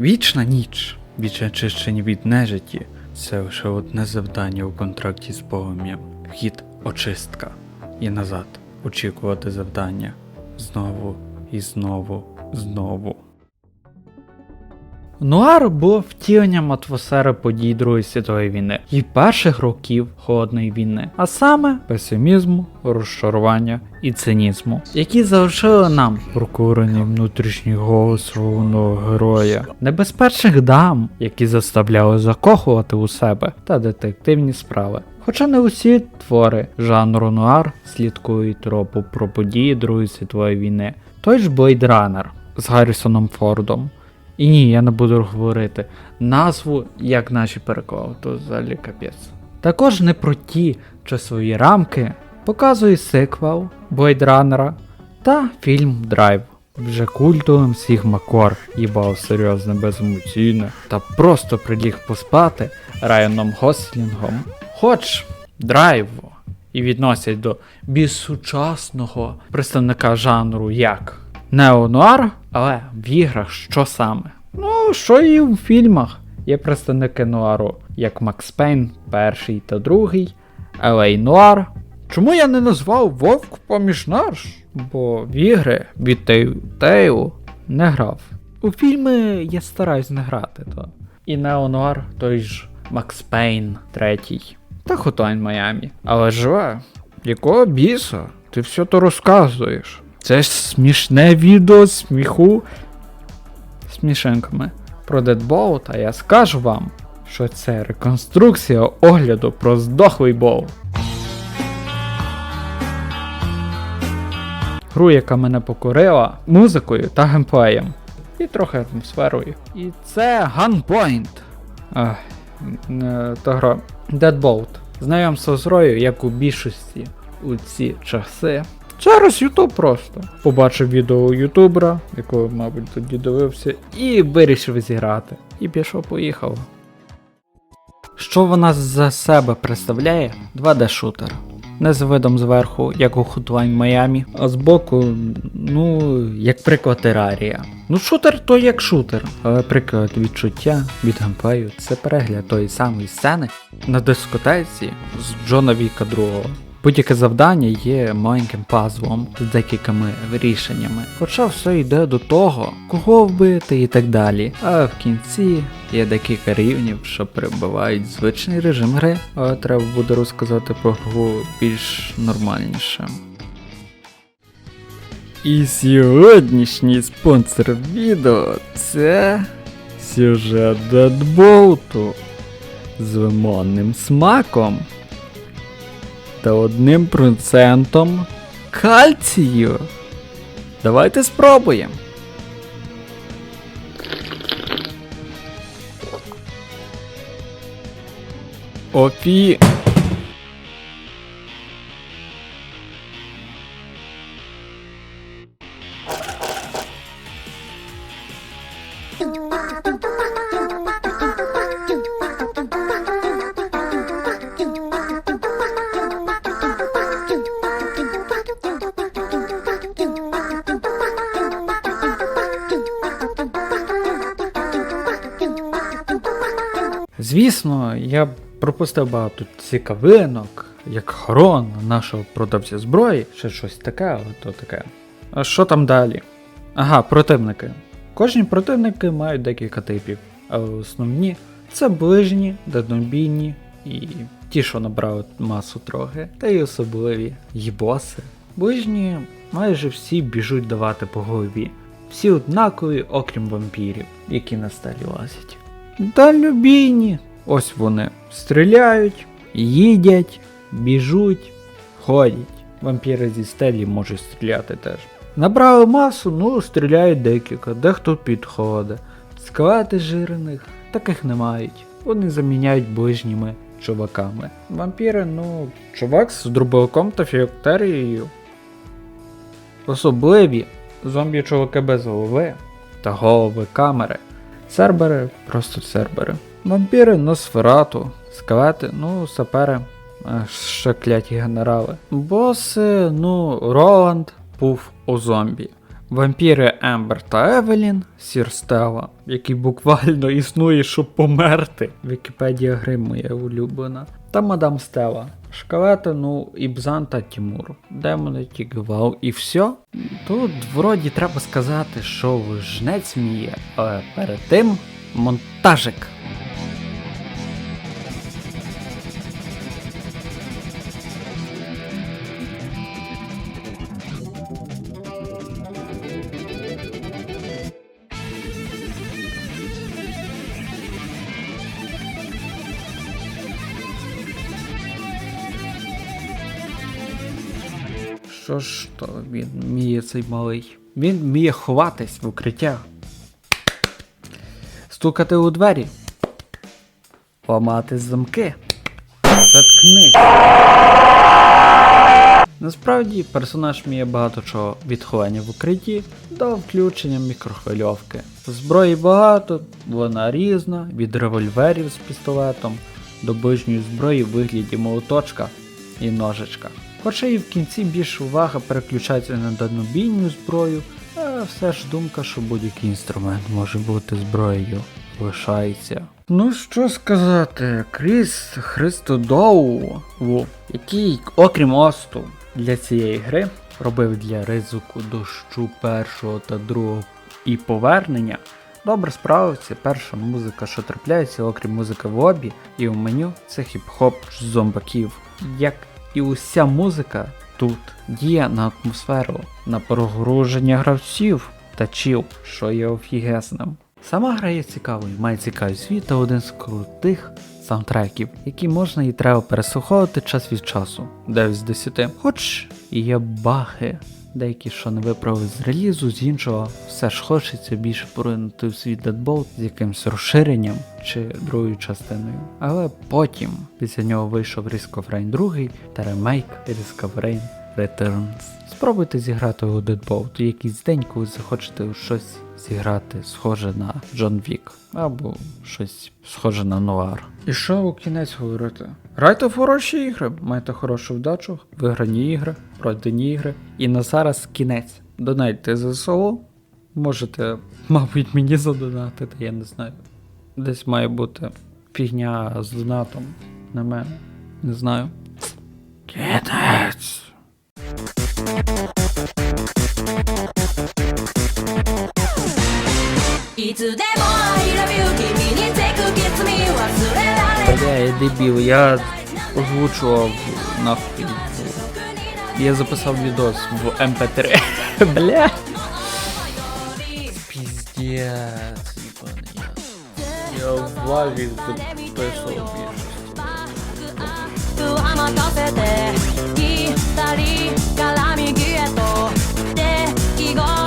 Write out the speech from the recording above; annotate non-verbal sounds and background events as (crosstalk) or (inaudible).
Вічна ніч, вічне очищення від нежиті. Це лише одне завдання у контракті з полум'ям. Вхід очистка. І назад. Очікувати завдання. Знову і знову, знову. Нуар був втіленням атмосфери подій Другої світової війни і перших років холодної війни, а саме песимізму, розчарування і цинізму, які залишили нам прокурений внутрішній голос головного героя, небезпечних дам, які заставляли закохувати у себе та детективні справи. Хоча не усі твори жанру нуар слідкують тропу про події Другої світової війни, той ж Blade з Гаррісоном Фордом. І ні, я не буду говорити назву, як наші переклали, то взагалі капець. Також не про ті часові рамки показує сиквел Blade Runner та фільм Драйв. Вже культовим Сігма Кор їбав серйозне беземоційне та просто приліг поспати Райаном Гослінгом. Хоч драйв і відносять до більш сучасного представника жанру як неонуар, але в іграх що саме? Ну, що і в фільмах. Є представники нуару, як Макс Пейн, перший та другий, LA Нуар. Чому я не назвав Вовк поміж наш? Бо в ігри від Тею не грав. У фільми я стараюсь не грати, то. І Неонуар той ж Макс Пейн, третій. Та Хотайн Майамі. Але живе, якого біса? Ти все то розказуєш. Це ж смішне відео сміху смішинками про Deadbolt, а я скажу вам, що це реконструкція огляду про здохлий бол. Гру, яка мене покорила музикою та геймплеєм. І трохи атмосферою. І це Gunpoint. Ах, та гра. Deadbolt. Знайомство з грою, як у більшості у ці часи. Через Ютуб просто. Побачив відео ютубера, якого, мабуть, тоді дивився, і вирішив зіграти. І пішов поїхав. Що вона за себе представляє? 2D-шутер. Не з видом зверху, як у Hotline Miami, а збоку, ну, як приклад терарія. Ну, шутер то як шутер, але приклад відчуття від геймплею це перегляд тої самої сцени на дискотеці з Джона Віка 2. Будь-яке завдання є маленьким пазлом з декількома рішеннями. Хоча все йде до того, кого вбити і так далі. А в кінці є декілька рівнів, що перебивають звичний режим гри, але треба буде розказати про гру більш нормальніше. І сьогоднішній спонсор відео це сюжет Дедболту з лимонним смаком та одним процентом кальцію. Давайте спробуємо. Офі. Звісно, я пропустив багато цікавинок, як хорон нашого продавця зброї, ще щось таке, але то таке. А що там далі? Ага, противники. Кожні противники мають декілька типів, але основні це ближні, дальнобійні і ті, що набрали масу трохи, та й особливі їбоси. Ближні майже всі біжуть давати по голові. Всі однакові, окрім вампірів, які на стелі лазять. Дальнобійні. Ось вони стріляють, їдять, біжуть, ходять. Вампіри зі стелі можуть стріляти теж. Набрали масу, ну стріляють декілька, дехто підходить. Скелети жирених таких не мають. Вони заміняють ближніми чуваками. Вампіри, ну, чувак з дробовиком та фіоктерією. Особливі зомбі-чуваки без голови та голови камери. Сербери просто сербери. Вампіри Носферату, скелети, ну, сапери, ще кляті генерали. Боси, ну, Роланд був у зомбі. Вампіри Ембер та Евелін, Сір Стелла, який буквально існує, щоб померти. Вікіпедія гри моя улюблена. Та мадам Стелла. Шкалета, ну, і Бзанта Тімур. Демони Тігвал і все. Тут вроді треба сказати, що жнець сміє, але перед тим монтажик. Що ж то він вміє цей малий? Він вміє ховатись в укриття. Стукати у двері. Ламати замки. Заткнись. Насправді персонаж вміє багато чого від ховання в укритті до включення мікрохвильовки. Зброї багато, вона різна, від револьверів з пістолетом до ближньої зброї в вигляді молоточка і ножичка. І в кінці більше увага переключається на дальнобійну зброю, а все ж думка, що будь-який інструмент може бути зброєю, лишається. Ну що сказати, Кріс Христодоу, який, окрім осту, для цієї гри робив для ризику дощу першого та другого і повернення. Добре справився, перша музика, що трапляється, окрім музики в лобі і в меню, це хіп-хоп з зомбаків. Як і уся музика тут діє на атмосферу, на прогруження гравців та чіл, що є офігесним. Сама гра є цікавою, має цікавий світ та один з крутих саундтреків, які можна і треба переслуховувати час від часу, 9 з 10. Хоч і є баги, деякі, що не виправили з релізу, з іншого, все ж хочеться більше поринути в світ Deadbolt з якимось розширенням чи другою частиною. Але потім після нього вийшов Risk of Rain 2 та ремейк Risk of Rain Returns. Спробуйте зіграти у Deadbolt якийсь день, коли захочете щось зіграти схоже на Джон Вік або щось схоже на Нуар. І що у кінець говорити? Грайте в хороші ігри, майте хорошу вдачу, виграні ігри, пройдені ігри. І на зараз кінець. Донайте ЗСО. Можете, мабуть, мені задонатити, я не знаю. Десь має бути фігня з донатом на мене. Не знаю. Кінець. Бля, я дебил, я озвучував нахуй. Типу. Я записав відос в МП3. (laughs) Бля. Пиздец. їбаний я. Я в лаві записував більшість. 不安任せて左から右へと出来事